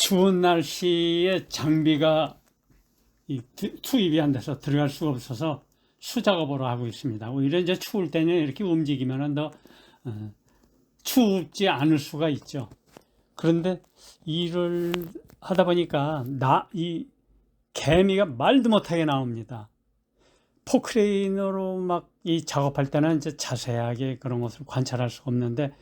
추운 날씨에 장비가 투입이 안 돼서 들어갈 수가 없어서 수작업으로 하고 있습니다. 오히려 이제 추울 때는 이렇게 움직이면 더 어, 춥지 않을 수가 있죠. 그런데 일을 하다 보니까 나 이 개미가 말도 못하게 나옵니다. 포크레인으로 막 이 작업할 때는 이제 자세하게 그런 것을 관찰할 수가 없는데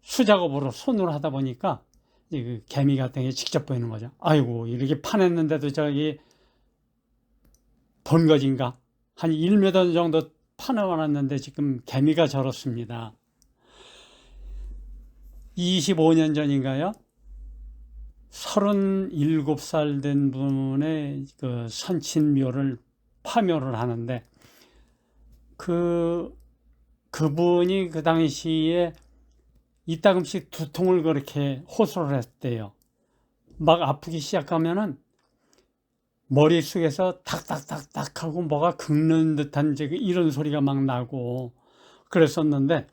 수작업으로 손으로 하다 보니까 이 그 개미 같은 게 직접 보이는 거죠. 아이고 이렇게 파냈는데도 저기 번거진가 한 1m 정도 파내놨는데 지금 개미가 저렇습니다. 25년 전인가요? 37살 된 분의 그 선친묘를 파묘를 하는데 그 그분이 그 당시에 이따금씩 두통을 그렇게 호소를 했대요. 막 아프기 시작하면은 머릿속에서 탁탁탁탁 하고 뭐가 긁는 듯한 그 이런 소리가 막 나고 그랬었는데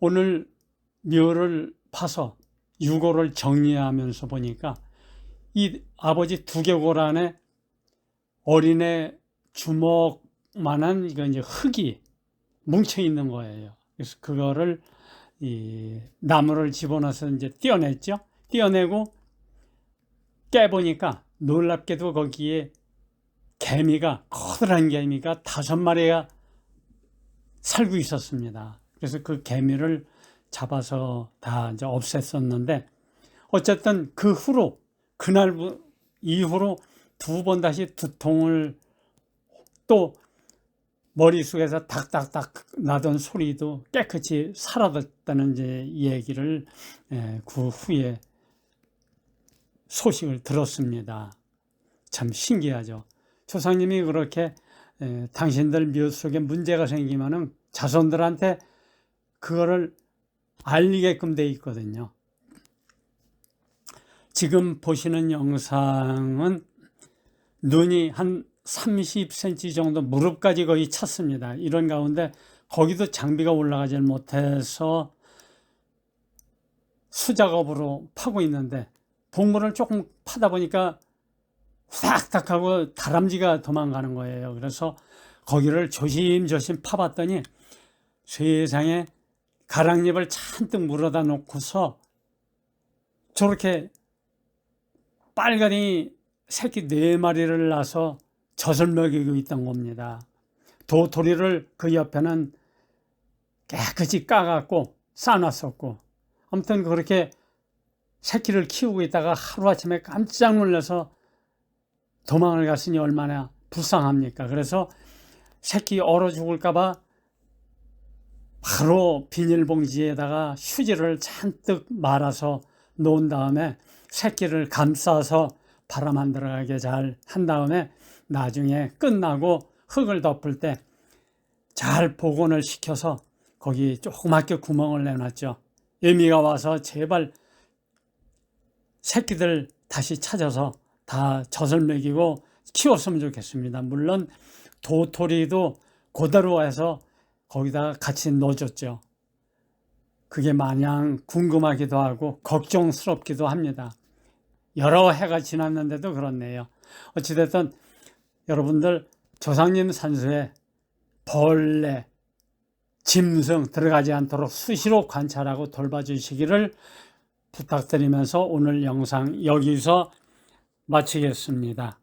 오늘 묘를 파서 유골을 정리하면서 보니까 이 아버지 두개골 안에 어린애 주먹만한 이거 이제 흙이 뭉쳐 있는 거예요. 그래서 그거를 이 나무를 집어넣어서 이제 떼어냈죠. 떼어내고 깨보니까 놀랍게도 거기에 개미가 커다란 개미가 다섯 마리가 살고 있었습니다. 그래서 그 개미를 잡아서 다 이제 없앴었는데 어쨌든 그 후로 그날 이후로 두 번 다시 두통을 또 머릿속에서 닥닥닥 나던 소리도 깨끗이 사라졌다는 이제 얘기를 예, 그 후에 소식을 들었습니다. 참 신기하죠. 조상님이 그렇게 에, 당신들 묘 속에 문제가 생기면은 자손들한테 그거를 알리게끔 돼 있거든요. 지금 보시는 영상은 눈이 한 30cm 정도 무릎까지 거의 찼습니다. 이런 가운데 거기도 장비가 올라가질 못해서 수작업으로 파고 있는데 동물을 조금 파다 보니까 후닥닥 하고 다람쥐가 도망가는 거예요. 그래서 거기를 조심조심 파봤더니 세상에 가랑잎을 잔뜩 물어다 놓고서 저렇게 빨간이 새끼 네 마리를 낳아서 젖을 먹이고 있던 겁니다. 도토리를 그 옆에는 깨끗이 까갖고 싸놨었고 아무튼 그렇게 새끼를 키우고 있다가 하루아침에 깜짝 놀라서 도망을 갔으니 얼마나 불쌍합니까? 그래서 새끼 얼어 죽을까봐 바로 비닐봉지에다가 휴지를 잔뜩 말아서 놓은 다음에 새끼를 감싸서 바람 안 들어가게 잘 한 다음에 나중에 끝나고 흙을 덮을 때 잘 복원을 시켜서 거기 조그맣게 구멍을 내놨죠. 애미가 와서 제발 새끼들 다시 찾아서 다 젖을 먹이고 키웠으면 좋겠습니다. 물론 도토리도 그대로 해서 거기다 같이 넣어줬죠. 그게 마냥 궁금하기도 하고 걱정스럽기도 합니다. 여러 해가 지났는데도 그렇네요. 어찌됐든 여러분들 조상님 산소에 벌레, 짐승 들어가지 않도록 수시로 관찰하고 돌봐주시기를 부탁드리면서 오늘 영상 여기서 마치겠습니다.